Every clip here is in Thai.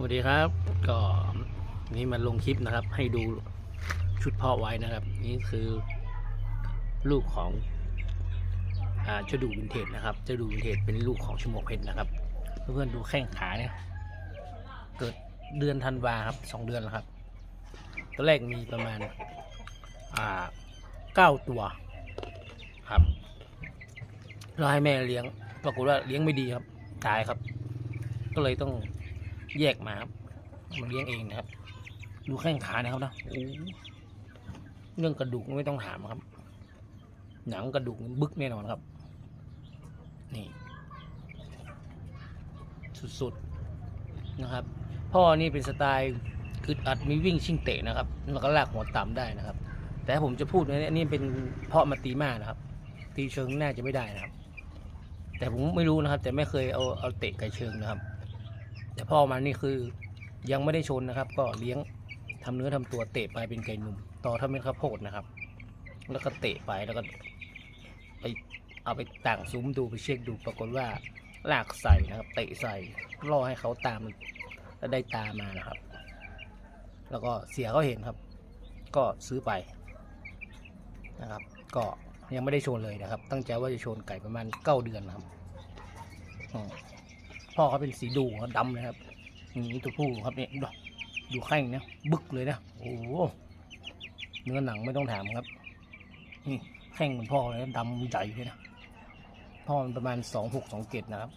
สวัสดีครับก็นี่มาลงคลิปนะครับ ให้ดูชุดเพาะไว้นะครับ นี่คือลูกของอ่าเจ้าดูวินเทจนะครับเจ้าดูวินเทจเป็นลูกของชมวกเพชรนะครับ เพื่อนๆดูแข้งขาเนี่ย เกิดเดือนธันวาครับสองเดือนแล้วครับตัวแรกมีประมาณอ่าเก้าตัวครับเราให้แม่เลี้ยง ปรากฏว่าเลี้ยงไม่ดีครับ ตายครับ ก็เลยต้อง แยกมาครับมาเลี้ยงเองนะครับ ดูแข้งขานะครับนะโอ้เรื่องกระดูกไม่ต้องถามครับ หนังกระดูกบึกแน่นอนครับ นี่ สุดๆนะครับ พ่อนี่เป็นสไตล์คืออัดมีวิ่งชิงเตะนะครับแล้วก็ลากหัวต่ำได้นะครับ แต่ผมจะพูดนะนี่เป็นเพาะมาตีมานะครับ ตีเชิงน่าจะไม่ได้นะครับ แต่ผมไม่รู้นะครับ แต่ไม่เคยเอาเอาเตะไกลเชิงนะครับ แต่พ่อมันนี่คือยังไม่ได้ชนนะครับ ก็เลี้ยงทำเนื้อทำตัวเตะไปเป็นไก่หนุ่ม ต่อทำเป็นข้าวโพดนะครับ แล้วก็เตะไปแล้วก็ ไปเอาไปต่างซุ้มดูไปเช็คดูปรากฏว่าลากใส่นะครับเตะใส่ล่อให้เขาตามแล้วได้ตามมานะครับ แล้วก็เสียเขาเห็นครับ ก็ซื้อไปนะครับ ก็ยังไม่ได้ชนเลยนะครับ ตั้งใจว่าจะชนไก่ประมาณเก้าเดือนนะครับ พ่อเขาเป็นสีดูเขาดำนะครับนี่ตัวผู้ครับเนี่ยดูแข้งเนี่ยบึกเลยนะโอ้โหเนื้อหนังไม่ต้องถามครับนี่แข้งเหมือนพ่อเลยดำใหญ่เลยนะพ่อมันประมาณสองหกสองเกตนะครับ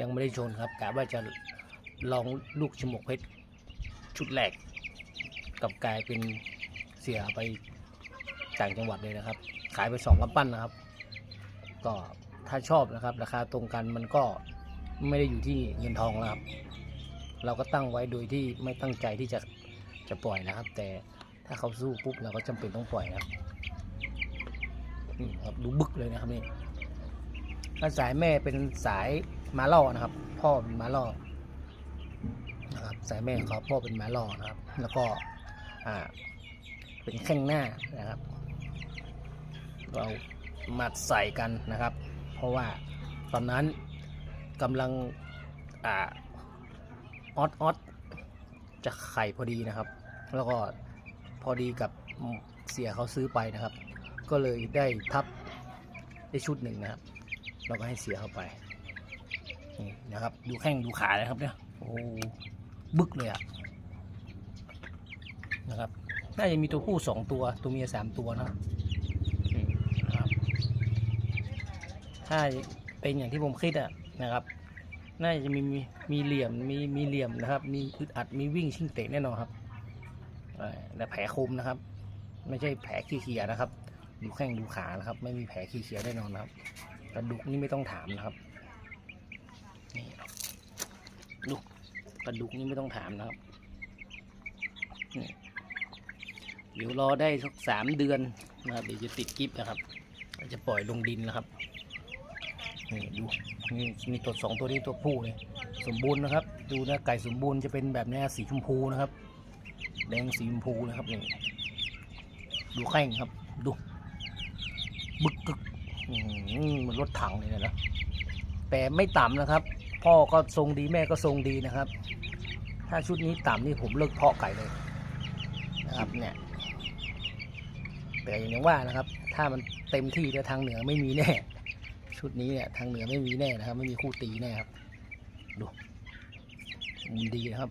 ยังไม่ได้ชนครับกะว่าจะลองลูกชมวกเพชรชุดแรกกับกลายเป็นเสียไปต่างจังหวัดเลยนะครับ ขายไปสองกำปั้นนะครับ ก็ถ้าชอบนะครับ ราคาตรงกันมันก็ไม่ได้อยู่ที่เงินทองแล้วครับ เราก็ตั้งไว้โดยที่ไม่ตั้งใจที่จะจะปล่อยนะครับ แต่ถ้าเขาสู้ปุ๊บเราก็จำเป็นต้องปล่อยนะครับนี่ครับดูบึกเลยนะครับนี่ถ้าสายแม่เป็นสายมาล่อนะครับ พ่อเป็นมาล่อนะครับสายแม่ของเขาพ่อเป็นมาล่อนะครับ แล้วก็อ่าเป็นแข้งหน้านะครับเรา มัดใส่กันนะครับ เพราะว่าตอนนั้นกำลังอ่าออดออดจะไข่พอดีนะครับ แล้วก็พอดีกับเสียเขาซื้อไปนะครับ ก็เลยได้ทับได้ชุดหนึ่งนะครับ เราก็ให้เสียเข้าไปนี่นะครับ ดูแข้งดูขานะครับเนี่ยโอ้บึกเลยอะนะครับ น่าจะมีตัวผู้สองตัว ตัวเมียสามตัวนะครับอืมนะครับ ถ้าเป็นอย่างที่ผมคิดอะนะครับ น่าจะมีมีมีเหลี่ยมมีมีเหลี่ยมนะครับ มีอึดอัดมีวิ่งชิงเตะแน่นอนครับแต่แผลคมนะครับ ไม่ใช่แผลขี้เขียนะครับดูแข้งดูขานะครับ ไม่มีแผลขี้เขียแน่นอนครับกระดูกนี่ไม่ต้องถามนะครับนี่ดูกระดูกนี่ไม่ต้องถามนะครับนี่เดี๋ยวรอได้สักสามเดือนนะครับเดี๋ยวจะติดกิฟนะครับจะปล่อยลงดินนะครับ นี่ดูนี่มีตัวสองตัวนี้ตัวผู้เลยสมบูรณ์นะครับ ดูนะไก่สมบูรณ์จะเป็นแบบนี้สีชมพูนะครับ แดงสีชมพูนะครับนี่ดูแข้งครับ ดูบึกกึกอื้อหือเหมันรถถังเลยนะแต่ไม่ต่ำนะครับ พ่อก็ทรงดีแม่ก็ทรงดีนะครับ ถ้าชุดนี้ต่ำนี่ผมเลิกเพาะไก่เลยนะครับเนี่ยแต่อย่างว่านะครับ ถ้ามันเต็มที่แล้วทางเหนือไม่มีแน่ ชุดนี้เนี่ยทางเหนือไม่มีแน่นะครับ ไม่มีคู่ตีแน่ครับ ดูมุมดีนะครับ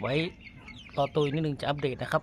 ไว้รอตัวนิดนึงจะอัปเดตนะครับ